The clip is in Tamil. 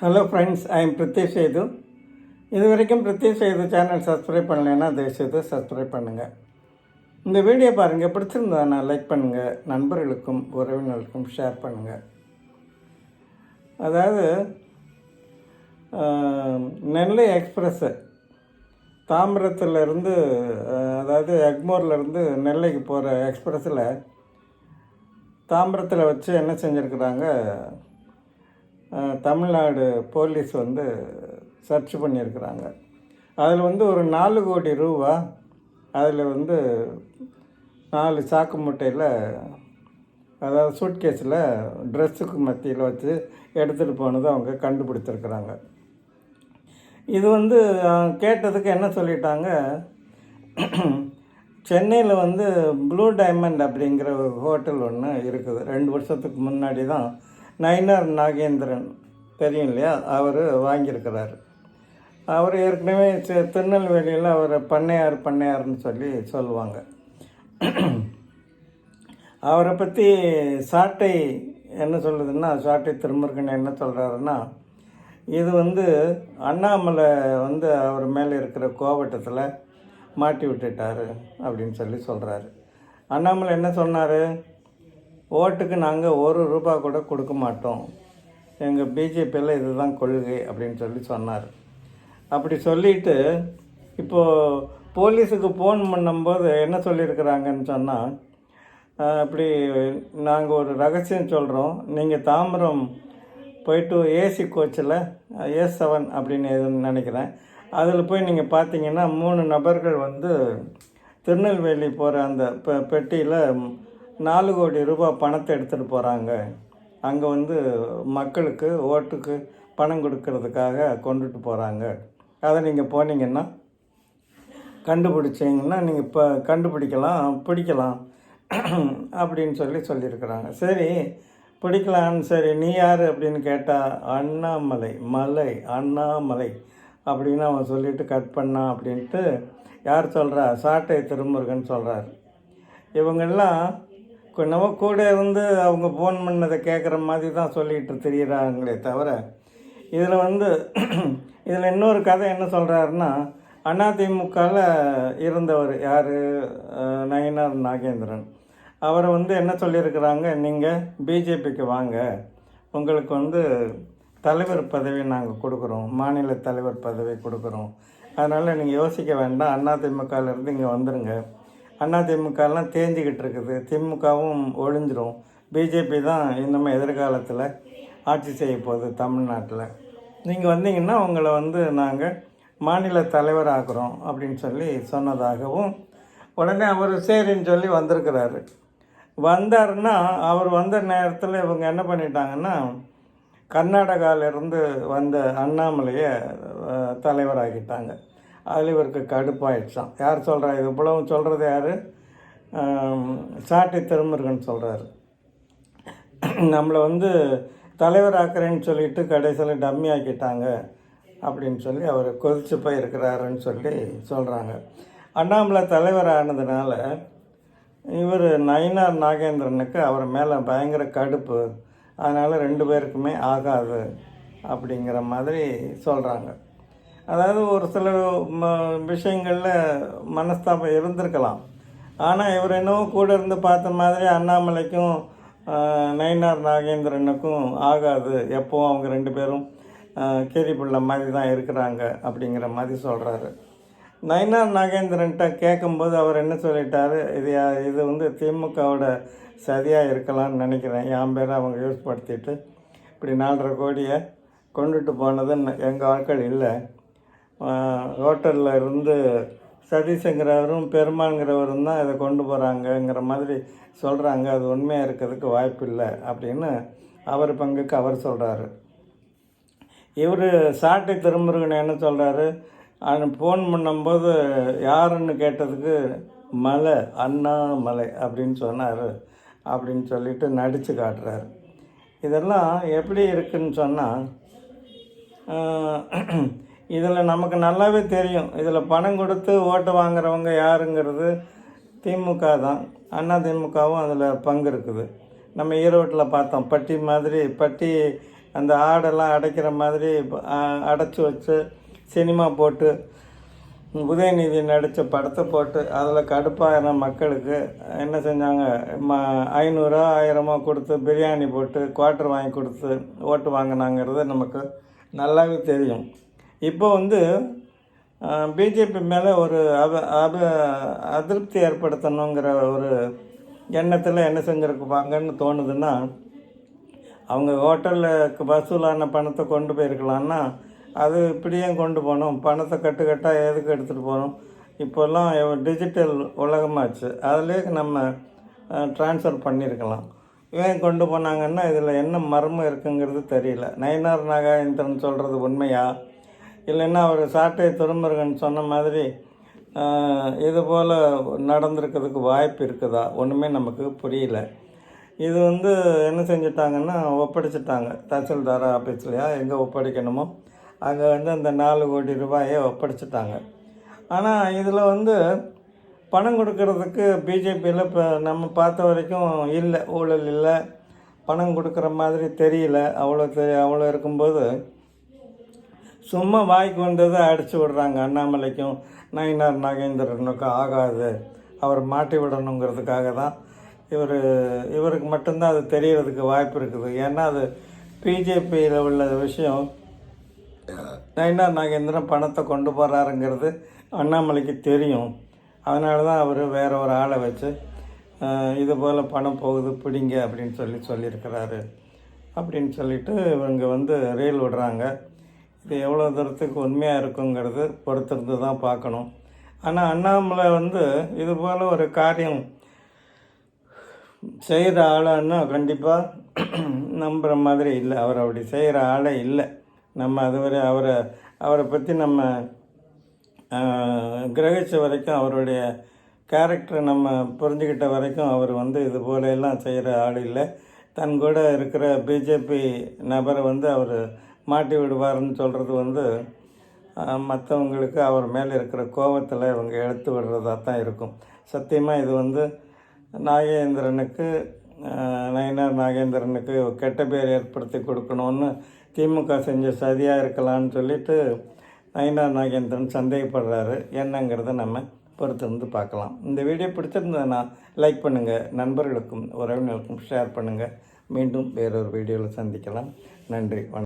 Hello friends I am Prithesh Sethu இது வரைக்கும் பிரித்தேஷ் சேது சேனல் சப்ஸ்கிரைப் பண்ணலைன்னா தயவுசெய்து சப்ஸ்கிரைப் பண்ணுங்கள் இந்த வீடியோ பாருங்கள் பிடிச்சிருந்தா லைக் பண்ணுங்கள் நண்பர்களுக்கும் உறவினர்களுக்கும் ஷேர் பண்ணுங்கள் அதாவது நெல்லை எக்ஸ்பிரஸ்ஸு தாம்பரத்துலேருந்து அதாவது எக்மோர்லேருந்து நெல்லைக்கு போகிற எக்ஸ்பிரஸில் தாம்பரத்தில் வச்சு என்ன செஞ்சுருக்குறாங்க தமிழ்நாடு போலீஸ் வந்து சர்ச் பண்ணியிருக்கிறாங்க. அதில் வந்து ஒரு நாலு கோடி ரூபா அதில் வந்து நாலு சாக்கு மூட்டையில் அதாவது சூட்கேஸில் ட்ரெஸ்ஸுக்கு மத்தியில் வச்சு எடுத்துகிட்டு போனதை அவங்க கண்டுபிடிச்சிருக்கிறாங்க. இது வந்து கேட்டதுக்கு என்ன சொல்லிட்டாங்க? சென்னையில் வந்து ப்ளூ டைமண்ட் அப்படிங்கிற ஒரு ஹோட்டல் ஒன்று இருக்குது. ரெண்டு வருஷத்துக்கு முன்னாடி தான் நயினார் நாகேந்திரன் தெரியும் இல்லையா அவர் வாங்கியிருக்கிறாரு. அவர் ஏற்கனவே திருநெல்வேலியில் அவர் பண்ணையார் பண்ணையார்னு சொல்லி சொல்லுவாங்க. அவரை பற்றி சாட்டை என்ன சொல்லுதுன்னா சாட்டை திருமுருகன் என்ன சொல்கிறாருன்னா இது வந்து அண்ணாமலை வந்து அவர் மேலே இருக்கிற கோவட்டத்தில் மாட்டி விட்டுட்டாரு அப்படின்னு சொல்லி சொல்கிறாரு அண்ணாமலை என்ன சொன்னார்? ஓட்டுக்கு நாங்கள் ஒரு ரூபா கூட கொடுக்க மாட்டோம். எங்கள் பிஜேபியில் இதுதான் கொள்கை அப்படின்னு சொல்லி சொன்னார். அப்படி சொல்லிட்டு இப்போது போலீஸுக்கு ஃபோன் பண்ணும்போது என்ன சொல்லியிருக்கிறாங்கன்னு சொன்னால் அப்படி நாங்கள் ஒரு ரகசியம் சொல்கிறோம் நீங்கள் தாம்பரம் போயிட்டு ஏசி கோச்சில் ஏ செவன் அப்படின்னு எதுன்னு நினைக்கிறேன். அதில் போய் நீங்கள் பார்த்தீங்கன்னா மூணு நபர்கள் வந்து திருநெல்வேலி போகிற அந்த பெ பெட்டியில் நாலு கோடி ரூபாய் பணத்தை எடுத்துகிட்டு போகிறாங்க அங்கே வந்து மக்களுக்கு ஓட்டுக்கு பணம் கொடுக்கறதுக்காக கொண்டுட்டு போகிறாங்க அதை நீங்கள் போனீங்கன்னா கண்டுபிடிச்சிங்கன்னா நீங்கள் இப்போ கண்டுபிடிக்கலாம் பிடிக்கலாம் அப்படின்னு சொல்லி சொல்லியிருக்கிறாங்க. சரி பிடிக்கலான்னு சரி நீ யார் அப்படின்னு கேட்டால் அண்ணாமலை மலை அண்ணாமலை அப்படின்னு அவன் சொல்லிட்டு கட் பண்ணான் அப்படின்ட்டு யார் சொல்கிறா சாட்டை திருமுருகன் சொல்கிறார் இவங்கெல்லாம் நம்ம கூட இருந்து அவங்க ஃபோன் பண்ணதை கேட்குற மாதிரி தான் சொல்லிட்டு தெரிகிறாங்களே தவிர இதில் வந்து இதில் இன்னொரு கதை என்ன சொல்கிறாருன்னா அதிமுகவில் இருந்தவர் யார்? நயினார் நாகேந்திரன். அவரை வந்து என்ன சொல்லியிருக்கிறாங்க? நீங்கள் பிஜேபிக்கு வாங்க. உங்களுக்கு வந்து தலைவர் பதவி நாங்கள் கொடுக்குறோம். மாநில தலைவர் பதவி கொடுக்குறோம். அதனால் நீங்கள் யோசிக்க வேண்டாம். அதிமுகவிலேருந்து இங்கே வந்துடுங்க அதிமுகலாம் தேஞ்சிக்கிட்டு இருக்குது. திமுகவும் ஒழிஞ்சிரும். பிஜேபி தான் இன்னும் எதிர்காலத்தில் ஆட்சி செய்ய போகுது தமிழ்நாட்டில். நீங்கள் வந்தீங்கன்னா உங்களை வந்து நாங்கள் மாநில தலைவர் ஆக்குறோம் அப்படின்னு சொல்லி சொன்னதாகவும் உடனே அவர் சரின்னு சொல்லி வந்திருக்கிறாரு. வந்தாருன்னா அவர் வந்த நேரத்தில் இவங்க என்ன பண்ணிட்டாங்கன்னா கர்நாடகாவிலேருந்து வந்த அண்ணாமலையை தலைவராகிட்டாங்க அதில் இவருக்கு கடுப்பாயிடுச்சான் யார் சொல்கிறா இது இவ்வளவு சொல்கிறது யார்? சாட்டை திருமுருகன் சொல்கிறாரு நம்மளை வந்து தலைவர் ஆக்குறேன்னு சொல்லிட்டு கடைசியில் டம்மி ஆக்கிட்டாங்க அப்படின்னு சொல்லி அவர் கொதிச்சு போய் இருக்கிறாருன்னு சொல்லி சொல்கிறாங்க அண்ணாமலை தலைவர் ஆனதுனால இவர் நயினார் நாகேந்திரனுக்கு அவர் மேலே பயங்கர கடுப்பு. அதனால் ரெண்டு பேருக்குமே ஆகாது அப்படிங்கிற மாதிரி சொல்கிறாங்க அதாவது ஒரு சில ம விஷயங்களில் மனஸ்தாபம் இருந்திருக்கலாம். ஆனால் இவர் என்னவோ கூட இருந்து பார்த்த மாதிரி அண்ணாமலைக்கும் நயினார் நாகேந்திரனுக்கும் ஆகாது. எப்போவும் அவங்க ரெண்டு பேரும் கேரி பிள்ளை மாதிரி தான் இருக்கிறாங்க அப்படிங்கிற மாதிரி சொல்கிறாரு நயினார் நாகேந்திரன்ட்ட கேட்கும்போது அவர் என்ன சொல்லிட்டாரு? இது யா- இது வந்து திமுகவோட சதியாக இருக்கலாம்னு நினைக்கிறேன். என் பேரை அவங்க யூஸ் படுத்திட்டு இப்படி நாலரை கோடியை கொண்டுட்டு போனது எங்கள் ஆட்கள் இல்லை. ஹோட்டலில் இருந்து சதீஷங்கிறவரும் பெருமாங்கிறவரும் தான் இதை கொண்டு போகிறாங்கங்கிற மாதிரி சொல்கிறாங்க அது உண்மையாக இருக்கிறதுக்கு வாய்ப்பு இல்லை அப்படின்னு அவர் பங்குக்கு அவர் சொல்கிறாரு இவர் சாட்டை திருமுருகன் என்ன சொல்கிறாரு ஃபோன் பண்ணும்போது யாருன்னு கேட்டதுக்கு மலை அண்ணாமலை அப்படின்னு சொன்னார். அப்படின்னு சொல்லிட்டு நடித்து காட்டுறாரு. இதெல்லாம் எப்படி இருக்குன்னு சொன்னால் இதில் நமக்கு நல்லாவே தெரியும். இதில் பணம் கொடுத்து ஓட்டு வாங்குறவங்க யாருங்கிறது திமுக தான். அண்ணா திமுகவும் அதில் பங்கு இருக்குது. நம்ம ஈரோட்டில் பார்த்தோம். பட்டி மாதிரி பட்டி அந்த ஆடெல்லாம் அடைக்கிற மாதிரி அடைச்சி வச்சு சினிமா போட்டு உதயநிதி நடித்த படத்தை போட்டு அதில் கடுப்பாகிற மக்களுக்கு என்ன செஞ்சாங்க? ம ஐநூறுரூவா ஆயிரமோ கொடுத்து பிரியாணி போட்டு குவார்ட்டர் வாங்கி கொடுத்து ஓட்டு வாங்கினாங்கிறது நமக்கு நல்லாவே தெரியும். இப்போ வந்து பிஜேபி மேலே ஒரு அப அப அதிருப்தி ஏற்படுத்தணுங்கிற ஒரு எண்ணத்தில் என்ன செஞ்சுருக்குப்பாங்கன்னு தோணுதுன்னா அவங்க ஹோட்டலுக்கு வசூலான பணத்தை கொண்டு போயிருக்கலான்னா அது இப்படியே கொண்டு போகணும். பணத்தை கட்டுக்கட்டாக எதுக்கு எடுத்துகிட்டு போகணும்? இப்போல்லாம் டிஜிட்டல் உலகமாச்சு. அதுலேயே நம்ம ட்ரான்ஸ்ஃபர் பண்ணியிருக்கலாம். ஏன் கொண்டு போனாங்கன்னா இதில் என்ன மர்மம் இருக்குங்கிறது தெரியல. நயனார் நாகாயந்திரன் சொல்கிறது உண்மையாக இல்லைன்னா அவர் சாட்டை திருமுருகன் சொன்ன மாதிரி இது போல் நடந்திருக்கிறதுக்கு வாய்ப்பு இருக்குதா? ஒன்றுமே நமக்கு புரியல. இது வந்து என்ன செஞ்சிட்டாங்கன்னா ஒப்படைச்சிட்டாங்க. தஹசில்தார் ஆஃபீஸ்லையா எங்கே ஒப்படைக்கணுமோ அங்கே வந்து அந்த நாலு கோடி ரூபாயை ஒப்படைச்சிட்டாங்க. ஆனால் இதில் வந்து பணம் கொடுக்கறதுக்கு பிஜேபியில் இப்போ நம்ம பார்த்த வரைக்கும் இல்லை ஊழல் இல்லை. பணம் கொடுக்குற மாதிரி தெரியல. அவ்வளோ தெரிய அவ்வளோ இருக்கும்போது சும்மா வாய்க்கு வந்ததை அடித்து விடுறாங்க. அண்ணாமலைக்கும் நயினார் நாகேந்திரனுக்கும் ஆகாது. அவர் மாட்டி விடணுங்கிறதுக்காக தான் இவர் இவருக்கு மட்டும்தான் அது தெரியறதுக்கு வாய்ப்பு இருக்குது. ஏன்னா அது பிஜேபியில் உள்ள விஷயம். நயினார் நாகேந்திரன் பணத்தை கொண்டு போகிறாருங்கிறது அண்ணாமலைக்கு தெரியும். அதனால தான் அவர் வேற ஒரு ஆளை வச்சு இது போல் பணம் போகுது பிடிங்க அப்படின்னு சொல்லி சொல்லியிருக்கிறாரு. அப்படின்னு சொல்லிட்டு இவங்க வந்து ரீல் விடுறாங்க. இது எவ்வளோ தூரத்துக்கு உண்மையாக இருக்குங்கிறது பொறுத்திருந்து தான் பார்க்கணும். ஆனால் அண்ணாமலை வந்து இது போல் ஒரு காரியம் செய்கிற ஆளான்னா கண்டிப்பாக நம்புகிற மாதிரி இல்லை. அவர் அப்படி செய்கிற ஆளே இல்லை. நம்ம அதுவரை அவரை அவரை பற்றி நம்ம கிரகிச்ச வரைக்கும் அவருடைய கேரக்டரை நம்ம புரிஞ்சுக்கிட்ட வரைக்கும் அவர் வந்து இது போல எல்லாம் செய்கிற ஆள் இல்லை. தன் கூட இருக்கிற பிஜேபி நபரை வந்து அவர் மாட்டி விடுவார்னு சொல்கிறது வந்து மற்றவங்களுக்கு அவர் மேலே இருக்கிற கோபத்தில் இவங்க எடுத்து விடுறதா தான் இருக்கும். சத்தியமாக இது வந்து நாகேந்திரனுக்கு நயனார் நாகேந்திரனுக்கு கெட்ட பேர் ஏற்படுத்தி கொடுக்கணும்னு திமுக செஞ்ச சதியாக இருக்கலான்னு சொல்லிட்டு நயனார் நாகேந்திரன் சந்தேகப்படுறாரு. என்னங்கிறத நம்ம பொறுத்து வந்து பார்க்கலாம். இந்த வீடியோ பிடிச்சிருந்ததுன்னா லைக் பண்ணுங்கள் நண்பர்களுக்கும் உறவினர்களுக்கும் ஷேர் பண்ணுங்கள் மீண்டும் வேறொரு வீடியோவில் சந்திக்கலாம். நன்றி வணக்கம்.